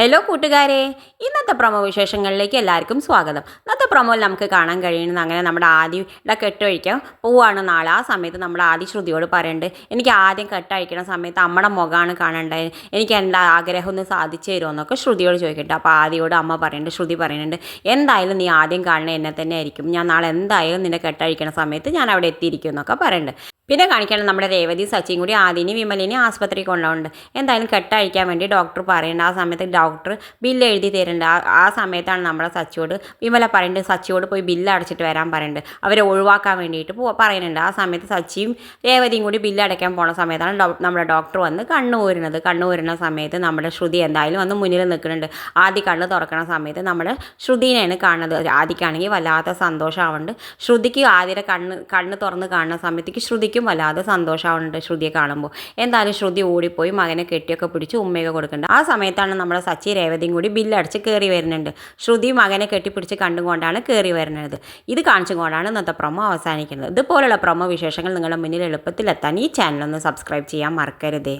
Hello കൂട്ടുകാരെ. ഇന്നത്തെ promo വിശേഷങ്ങളിലേക്ക് എല്ലാവർക്കും സ്വാഗതം. ഇന്നത്തെ പ്രൊമോയിൽ നമുക്ക് കാണാൻ കഴിയുന്നത് അങ്ങനെ നമ്മുടെ ആദ്യയുടെ കെട്ടഴിക്കാൻ പോവാണ് നാളെ. ആ സമയത്ത് നമ്മുടെ ആദ്യ ശ്രുതിയോട് പറയുന്നുണ്ട് എനിക്ക് ആദ്യം കെട്ടഴിക്കണ സമയത്ത് അമ്മയുടെ മുഖമാണ് കാണേണ്ടത് എനിക്ക് എന്റെ ആഗ്രഹം ഒന്ന് സാധിച്ചു തരുമെന്നൊക്കെ ശ്രുതിയോട് ചോദിക്കട്ടെ അപ്പോൾ ആദ്യയോട് അമ്മ പറയുന്നുണ്ട് ശ്രുതി പറയുന്നുണ്ട് എന്തായാലും നീ ആദ്യം കാണുന്നത് എന്നെ തന്നെ ആയിരിക്കും. ഞാൻ നാളെ എന്തായാലും നിന്നെ കെട്ടഴിക്കണ സമയത്ത് ഞാൻ അവിടെ എത്തിയിരിക്കും എന്നൊക്കെ പറയുന്നുണ്ട് പിന്നെ കാണിക്കണം നമ്മുടെ രേവതി സച്ചിയും കൂടി ആദിനി വിമലിനെ ആസ്പത്രി കൊണ്ടുപോകുന്നുണ്ട്. എന്തായാലും കെട്ടഴിക്കാൻ വേണ്ടി ഡോക്ടർ പറയേണ്ട ആ സമയത്ത് ഡോക്ടർ ബില്ല് എഴുതി തരുന്നുണ്ട് ആ സമയത്താണ് നമ്മുടെ സച്ചിയോട് വിമല പറയുന്നുണ്ട് സച്ചിയോട് പോയി ബില്ല് അടച്ചിട്ട് വരാൻ പറയുന്നുണ്ട് അവരെ ഒഴിവാക്കാൻ വേണ്ടിയിട്ട് പോ പറയുന്നുണ്ട്. ആ സമയത്ത് സച്ചിയും രേവതിയും കൂടി ബില്ല് അടയ്ക്കാൻ പോണ സമയത്താണ് നമ്മുടെ ഡോക്ടർ വന്ന് കണ്ണു ഊരുന്നത് കണ്ണു ഊരുന്ന സമയത്ത് നമ്മുടെ ശ്രുതി എന്തായാലും വന്ന് മുന്നിൽ നിൽക്കുന്നുണ്ട്. ആദ്യ കണ്ണ് തുറക്കുന്ന സമയത്ത് നമ്മുടെ ശ്രുതിനെയാണ് കാണുന്നത്. ആദ്യക്കാണെങ്കിൽ വല്ലാത്ത സന്തോഷമാവുന്നുണ്ട്. ശ്രുതിക്ക് ആദ്യത്തെ കണ്ണ് കണ്ണ് തുറന്ന് കാണുന്ന സമയത്തേക്ക് ശ്രുതിക്കും വല്ലാതെ സന്തോഷമാവുന്നുണ്ട് ശ്രുതിയെ കാണുമ്പോൾ. എന്തായാലും ശ്രുതി ഓടിപ്പോയി മകനെ കെട്ടിയൊക്കെ പിടിച്ച് ഉമ്മയൊക്കെ കൊടുക്കുന്നുണ്ട്. ആ സമയത്താണ് നമ്മുടെ സച്ചി രേവതിയും കൂടി ബില്ലടിച്ച് കയറി വരുന്നുണ്ട്. ശ്രുതി മകനെ കെട്ടിപ്പിടിച്ച് കണ്ടുകൊണ്ടാണ് കയറി വരുന്നത്. ഇത് കാണിച്ചുകൊണ്ടാണ് ഇന്നത്തെ പ്രൊമോ അവസാനിക്കുന്നത്. ഇതുപോലുള്ള പ്രൊമോ വിശേഷങ്ങൾ നിങ്ങളുടെ മുന്നിൽ എളുപ്പത്തിലെത്താൻ ഈ ചാനലൊന്ന് സബ്സ്ക്രൈബ് ചെയ്യാൻ മറക്കരുതേ.